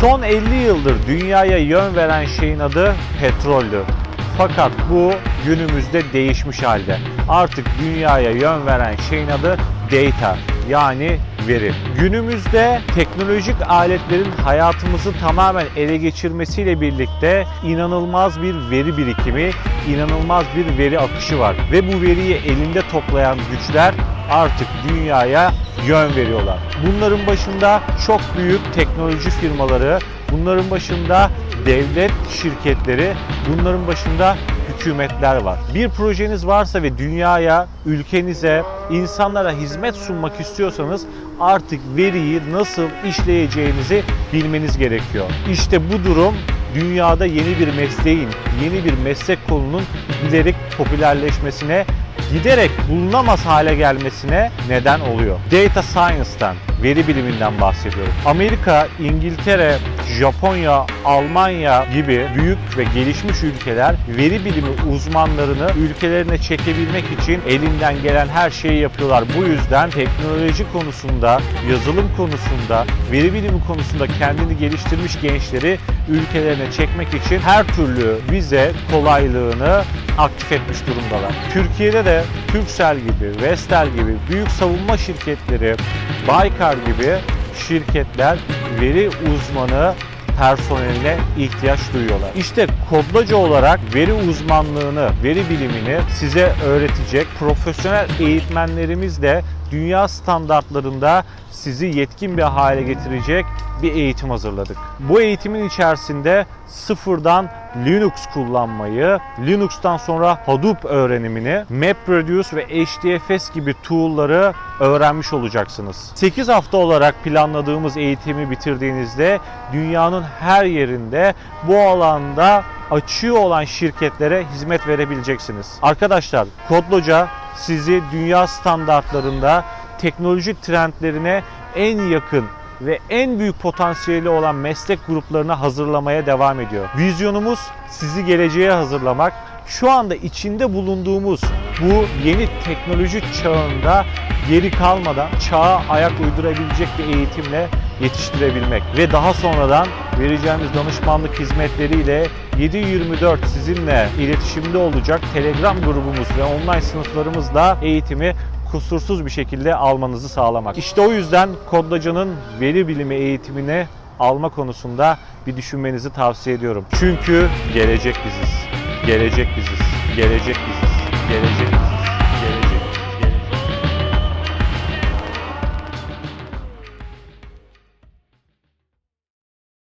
Son 50 yıldır dünyaya yön veren şeyin adı petroldü. Fakat bu günümüzde değişmiş halde. Artık dünyaya yön veren şeyin adı data yani veri. Günümüzde teknolojik aletlerin hayatımızı tamamen ele geçirmesiyle birlikte inanılmaz bir veri birikimi, inanılmaz bir veri akışı var. Ve bu veriyi elinde toplayan güçler artık dünyaya yön veriyorlar. Bunların başında çok büyük teknoloji firmaları, bunların başında devlet şirketleri, bunların başında hükümetler var. Bir projeniz varsa ve dünyaya, ülkenize, insanlara hizmet sunmak istiyorsanız artık veriyi nasıl işleyeceğinizi bilmeniz gerekiyor. İşte bu durum dünyada yeni bir mesleğin, yeni bir meslek kolunun giderek popülerleşmesine giderek bulunamaz hale gelmesine neden oluyor. Data Science'tan, veri biliminden bahsediyorum. Amerika, İngiltere, Japonya, Almanya gibi büyük ve gelişmiş ülkeler veri bilimi uzmanlarını ülkelerine çekebilmek için elinden gelen her şeyi yapıyorlar. Bu yüzden teknoloji konusunda, yazılım konusunda, veri bilimi konusunda kendini geliştirmiş gençleri ülkelerine çekmek için her türlü vize kolaylığını aktif etmiş durumdalar. Türkiye'de de Turkcell gibi, Vestel gibi büyük savunma şirketleri, Baykar gibi şirketler veri uzmanı personeline ihtiyaç duyuyorlar. İşte kodlacı olarak veri uzmanlığını, veri bilimini size öğretecek profesyonel eğitmenlerimiz de dünya standartlarında sizi yetkin bir hale getirecek bir eğitim hazırladık. Bu eğitimin içerisinde sıfırdan Linux kullanmayı, Linux'tan sonra Hadoop öğrenimini, MapReduce ve HDFS gibi tool'ları öğrenmiş olacaksınız. 8 hafta olarak planladığımız eğitimi bitirdiğinizde dünyanın her yerinde bu alanda açığı olan şirketlere hizmet verebileceksiniz. Arkadaşlar Kodloca sizi dünya standartlarında teknoloji trendlerine en yakın ve en büyük potansiyeli olan meslek gruplarına hazırlamaya devam ediyor. Vizyonumuz sizi geleceğe hazırlamak. Şu anda içinde bulunduğumuz bu yeni teknoloji çağında geri kalmadan çağa ayak uydurabilecek bir eğitimle yetiştirebilmek ve daha sonradan vereceğimiz danışmanlık hizmetleriyle 7-24 sizinle iletişimde olacak Telegram grubumuz ve online sınıflarımızla eğitimi kusursuz bir şekilde almanızı sağlamak. İşte o yüzden Kodlaca'nın veri bilimi eğitimini alma konusunda bir düşünmenizi tavsiye ediyorum. Çünkü gelecek biziz. Gelecek biziz. Gelecek biziz.